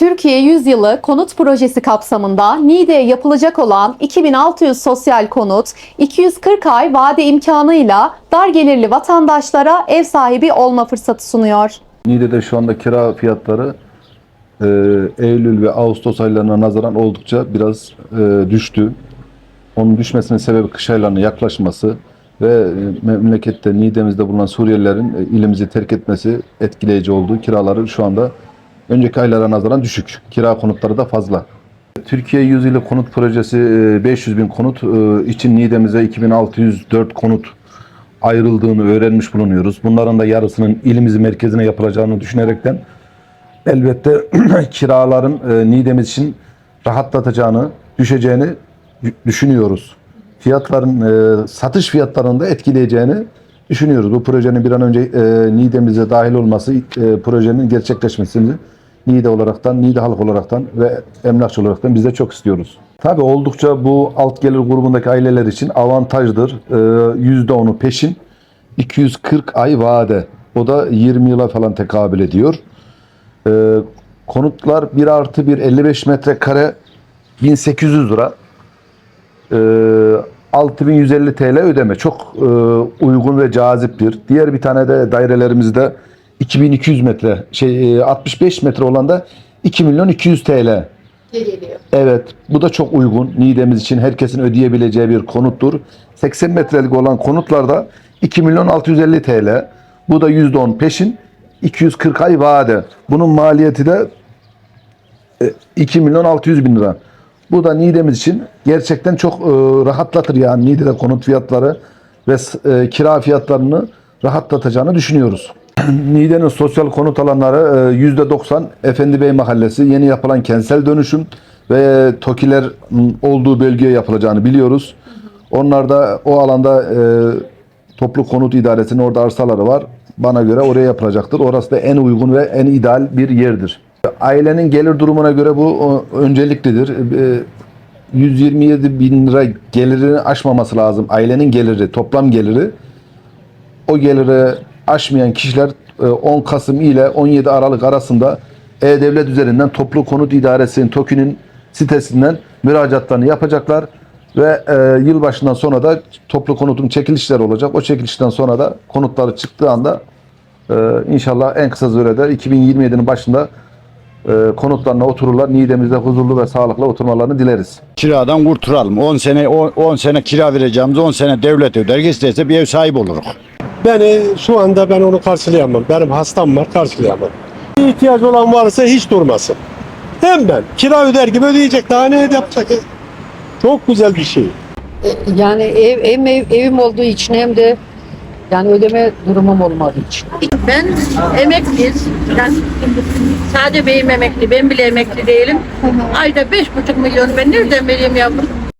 Türkiye Yüzyılı Konut Projesi kapsamında Niğde'ye yapılacak olan 2600 sosyal konut, 240 ay vade imkanıyla dar gelirli vatandaşlara ev sahibi olma fırsatı sunuyor. Niğde'de şu anda kira fiyatları e, Eylül ve Ağustos aylarına nazaran oldukça biraz e, düştü. Onun düşmesinin sebebi kış aylarına yaklaşması ve e, memlekette Niğde'mizde bulunan Suriyelilerin e, ilimizi terk etmesi etkileyici oldu. Kiraları şu anda önceki aylara nazaran düşük. Kira konutları da fazla. Türkiye Yüzyılı Konut Projesi e, 500 bin konut e, için Niğde'mize 2604 konut ayrıldığını öğrenmiş bulunuyoruz. Bunların da yarısının ilimizin merkezine yapılacağını düşünerekten elbette kiraların e, Niğde'miz için rahatlatacağını, düşeceğini dü- düşünüyoruz. Fiyatların, e, satış fiyatlarını da etkileyeceğini düşünüyoruz. Bu projenin bir an önce e, Niğde'mize dahil olması, e, projenin gerçekleşmesini Niğde olaraktan, Niğde halk olaraktan ve emlakçı olaraktan biz de çok istiyoruz. Tabii oldukça bu alt gelir grubundaki aileler için avantajdır. Ee, %10'u peşin, 240 ay vade. O da 20 yıla falan tekabül ediyor. Ee, konutlar 1 artı 1 55 metrekare 1800 lira. Ee, 6150 TL ödeme. Çok e, uygun ve caziptir. Diğer bir tane de dairelerimizde 2200 metre, şey e, 65 metre olan da 2 milyon 200 TL. geliyor. Evet, bu da çok uygun. Niğde'miz için herkesin ödeyebileceği bir konuttur. 80 metrelik olan konutlarda 2 milyon 650 TL. Bu da %10 peşin, 240 ay vade. Bunun maliyeti de e, 2 milyon 600 bin lira. Bu da Niğde'miz için gerçekten çok e, rahatlatır yani Niğde'de konut fiyatları ve e, kira fiyatlarını rahatlatacağını düşünüyoruz. Niğde'nin sosyal konut alanları e, %90 Efendi Bey Mahallesi yeni yapılan kentsel dönüşüm ve TOKİ'ler olduğu bölgeye yapılacağını biliyoruz. Onlar da o alanda e, toplu konut idaresinin orada arsaları var. Bana göre oraya yapılacaktır. Orası da en uygun ve en ideal bir yerdir. Ailenin gelir durumuna göre bu önceliklidir. E, 127 bin lira gelirini aşmaması lazım. Ailenin geliri, toplam geliri o geliri aşmayan kişiler e, 10 Kasım ile 17 Aralık arasında E-Devlet üzerinden Toplu Konut İdaresi'nin TOKİ'nin sitesinden müracaatlarını yapacaklar ve e, yılbaşından sonra da toplu konutun çekilişleri olacak. O çekilişten sonra da konutları çıktığı anda e, inşallah en kısa sürede 2027'nin başında e, konutlarına otururlar. Niğde'mizde huzurlu ve sağlıklı oturmalarını dileriz. Kiradan kurtulalım. 10 sene 10 sene kira vereceğimiz 10 sene devlet öder. İsterse bir ev sahibi oluruz. Beni şu anda ben onu karşılayamam. Benim hastam var karşılayamam. İhtiyacı olan varsa hiç durmasın. Hem ben kira öder gibi ödeyecek. Daha ne yapacak? Çok güzel bir şey. Yani ev, hem ev, evim olduğu için hem de yani ödeme durumum olmadığı için. Ben emekliyiz. Yani sade beyim emekli, ben bile emekli değilim. Ayda beş buçuk milyon ben nereden vereyim yavrum?